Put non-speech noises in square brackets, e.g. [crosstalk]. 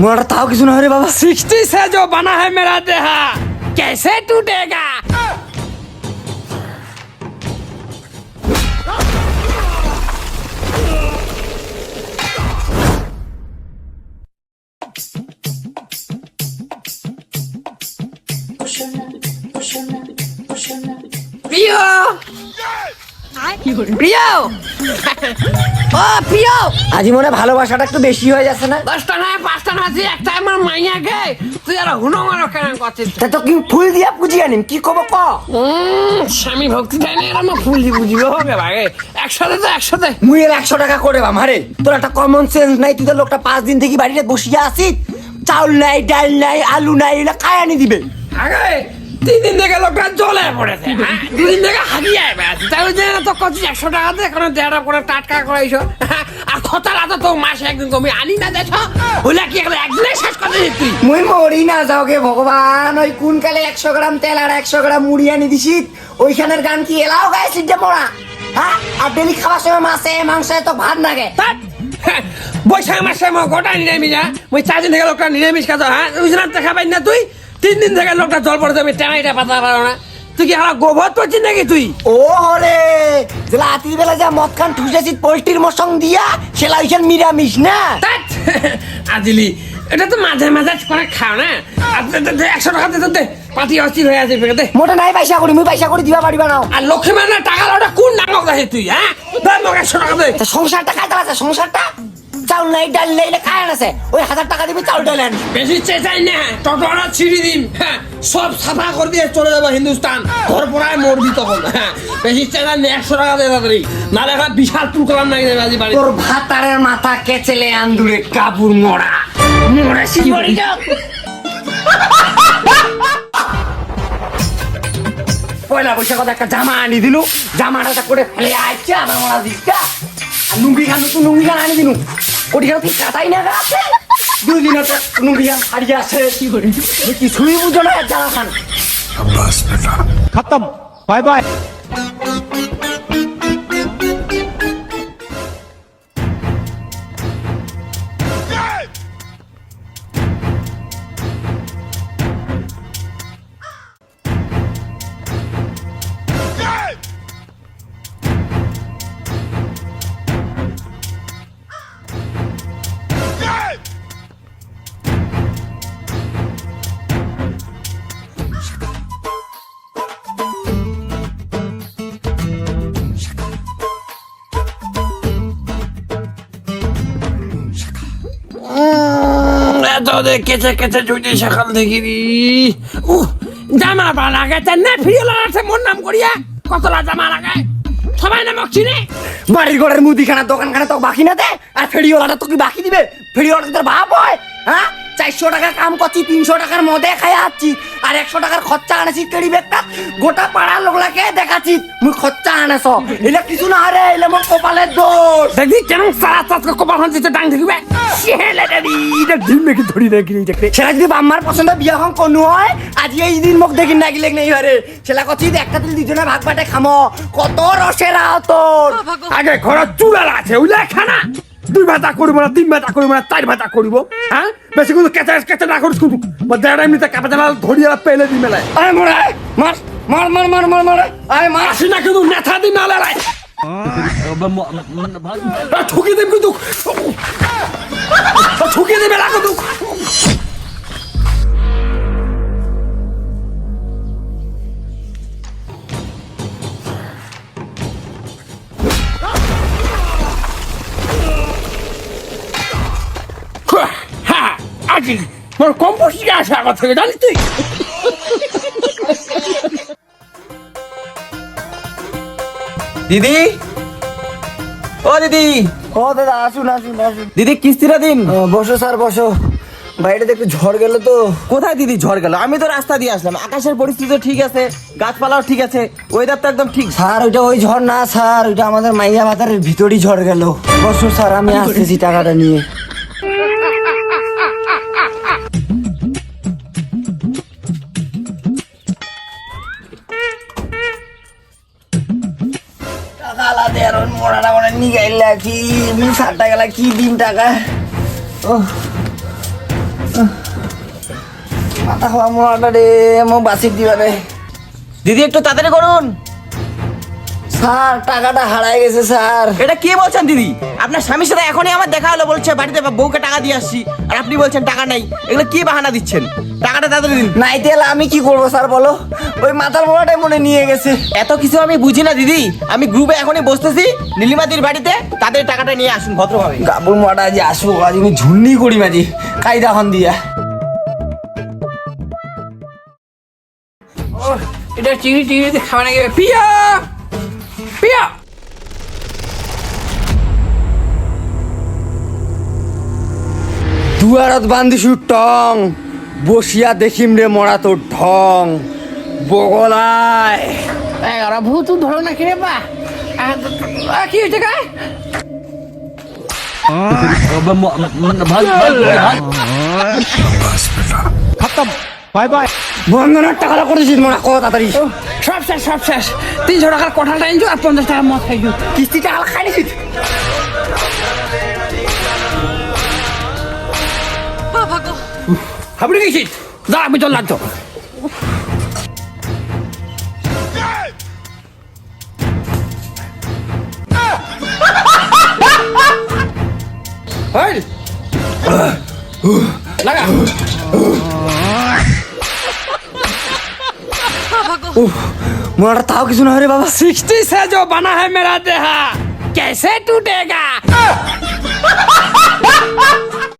मोड़ताओ की सुना रे बाबा सिक्सटी से जो बना है मेरा देहा कैसे टूटेगा? প্রিয়! [laughs] ও প্রিয়! আজি মনে ভালোবাসাটা একটু বেশি হয়ে যাচ্ছে না? দশটা নয় পাঁচটা না তুই একটা আমার মাইয়া গে। তুই আর হুনো মারো কেন করছিস? তা তো কি ফুল দিয়া পুজি আনিম? কি কব ক? স্বামী ভক্তি দেয় না এরম ফুলি বুঝিব হবে ভাগে একসাথে তো একসাথে। মুই এর একশো টাকা করে বাম হারে। তোর একটা কমন সেন্স নাই তুই তো লোকটা পাঁচ দিন থেকে বাড়িতে বসিয়া আসিস চাউল নাই ডাল নাই আলু নাই এটা খায় আনি দিবে? আগে তিন দিন থেকে লোকটা জলে পড়েছে হ্যাঁ? দুদিন থেকে হারিয়ে বেড়াচ্ছে। তাই ওই জন্য তো কত একশো টাকাতে এখন দেড়টা করে টাটকা করাইছো হ্যাঁ? আর খতারা তো তো মাসে একদিন তুমি আনি না দেখো? হইলে কি একদিনে শেষ করে তুই? মুই মরি না যাও গে ভগবান ওই কোন কালে একশো গ্রাম তেল আর একশো গ্রাম মুড়ি আনি দিছি ওইখানের গান কি এলাও গায়ে সিদ্ধে পড়া? হ্যাঁ? আর ডেলি খাওয়ার সময় মাছে মাংসে তো ভাত লাগে। হ্যাঁ, বৈশাখ মাসে গোটা নিরামিষ হ্যাঁ? মই চার দিন থেকে লোকটা নিরামিষ খাতো হ্যাঁ? দেখা পাই না তুই? তিন দিন থেকে লোকটা জল পড়ে যাবে টেনাইটা পাতা পারো না। তুই কি আমার গোবর পড়ছিস নাকি তুই? ও হরে রাত্রি বেলা যা মদ খান ঠুসেছি পোল্ট্রির মশং দিয়া সেলা ওইখান নিরামিষ না? আজিলি এটা তো মাঝে মাঝে করে খাও না। একশো টাকা দে দে পাতি অস্থির হয়ে আছে দে। মোটা নাই পয়সা করি মুই পয়সা করে দিবা পারিবা নাও আর লক্ষ্মী মানে টাকা ওটা কোন ডাঙক দেখে তুই হ্যাঁ? একশো টাকা দে। সংসারটা কাটা আছে? সংসারটা? চাউল নাই ডাল নাই এটা খায় আছে। ওই হাজার টাকা দিবি চাউল ডাল আনবি বেশি চেঁচাই না টটোরা ছিঁড়ি দিন হ্যাঁ সব সাফা করে দিয়ে চলে যাব হিন্দুস্তান। ঘর পড়ায় মরবি তখন হ্যাঁ বেশি চেঁচাই না একশো টাকা দে তাড়াতাড়ি। নাহলে একটা বিশাল টুকরাম নাকি দেবে আজি বাড়ি তোর ভাতারের মাথা কেচেলে আন্দুরে কাপুর মোড়া মোড়া যাও পয়লা বৈশাখ একটা জামা আনি দিলু। জামাটা করে ফেলে আইছে আমার মোড়া দিকটা লুঙ্গি খান তো লুঙ্গি খান আনি দিলু। দুই কি খতম। Bye bye. দে কেচে কেচে জুটি সকাল দেখি উহ, জামা বা লাগাইতে না ফিরিয়ে লাগাচ্ছে মোর নাম করিয়া। কতলা জামা লাগায় সবাই নামক চিনে? বাড়ির ঘরের মুদিখানা দোকানখানা তো বাকি না দে। আর ফেরিওয়ালাটা তো কি বাকি দিবে? ফেরিওয়ালাটা তোর ভাব হয় হ্যাঁ? চারশো টাকা কাম করছি তিনশো টাকার মদে খাই আছি আর একশো টাকার খরচা আনেছি কেড়ি ব্যাগটা গোটা পাড়ার লোকলাকে দেখাচ্ছি। মুই খরচা আনেছ। এটা কিছু না রে এলে মোর কপালের দোষ। দেখবি কেমন সারা চাষ কপাল হন দিতে ডাং দেখবে শেলে দেবি এটা ডিম মেখে ধরি দেখি দেখবে সেটা যদি বাম্মার পছন্দ বিয়া হন কোনো হয় আজ এই দিন মুখ দেখি না গিলে নেই হারে সেটা কচ্ছি একটা তুই দুজনে ভাগ বাটে খামো। কত রসের তোর আগে ঘৰত চুলাল আছে ওলাই খানা দুই ভাতা কৰিব না তিন ভাতা কৰিব না চার ভাতা কৰিব হ্যাঁ? বেশি কিন্তু কেঁচা কেঁচা না করিস কিন্তু। দেড়াই মিনিট কাপে জানা ধরিয়ে পেলে দি মেলায়। আরে মরে মার মার মার মার মার মার আরে মার আসি না কিন্তু নেথা দি মেলাই ঠুকি দিম কিন্তু। ঠুকি দেবে মেলা কিন্তু। হ্যাঁ আজি মোর কম বসিয়ে আসা আগত থেকে জানিস তুই? দিদি? ও দিদি। ও দাদা আসুন আসুন আসুন। দিদি কিস্তিটা দিন। বসো স্যার বসো। বাইরেতে একটু ঝড় গেল তো। কোথায় দিদি ঝড় গেল? আমি তো রাস্তা দিয়ে আসলাম। আকাশের পরিস্থিতি ঠিক আছে গাছপালাও ঠিক আছে ওয়েদার তো একদম ঠিক। স্যার ওইটা ওই ঝড় না স্যার ওইটা আমাদের মাইয়া বাজারের ভিতরই ঝড় গেল। বসো স্যার আমি আসতেছি টাকাটা নিয়ে। আর মোড়াটা মোড়া নিয়ে গেলা কি ষাট টাকা কি দিন টাকা ও মাথা খাওয়া মোড়াটা রে মো বাসি দিবা রে দিদি, একটু তাড়াতাড়ি করুন। স্যার টাকাটা হারাই গেছে স্যার। এটা কি বলছেন দিদি? আপনার স্বামীর সাথে এখনই আমার দেখা হলো বলছে বাড়িতে বউকে টাকা দিয়ে আসছি আর আপনি বলছেন টাকা নাই। এগুলো কি বাহানা দিচ্ছেন? টাকাটা তাড়াতাড়ি দিন। নাই তেল আমি কি করব স্যার বলো? ওই মাথার মোড়াটাই মনে নিয়ে গেছে। এত কিছু আমি বুঝি না দিদি। আমি গ্রুপে এখনই বসতেছি নীলিমাদির বাড়িতে তাদের টাকাটা নিয়ে আসুন ভদ্রভাবে। গাবুর মোড়াটা আজ আসব আজ আমি ঝুন্নি করি মাঝি কায়দা হন দিয়া। ও, এটা চিংড়ি টিংড়িতে খাওয়া নাকি? পিয়া! পিয়া দুয়ারত বান্ধিছু টং বসিয়া দেখিম রে মরা তোর ঢং। বগলায় ওরা ভূত ধরো না কিরে বা। কি হয়েছে গায়ে বন্ধনের টাকাটা করেছিস মরা কত তাড়াতাড়ি। সব শেষ সব শেষ। তিনশো টাকার কঠালটা আনছো আর পঞ্চাশ টাকার মদ খাইছো। কিস্তি টাকা খাই নিছিস হাবড়ে গেছিস যা আমি চল লাগতো! লাগা। मोटर ताव की सुना रे बाबा, सिक्सटी से जो बना है मेरा देहा, कैसे टूटेगा? [laughs]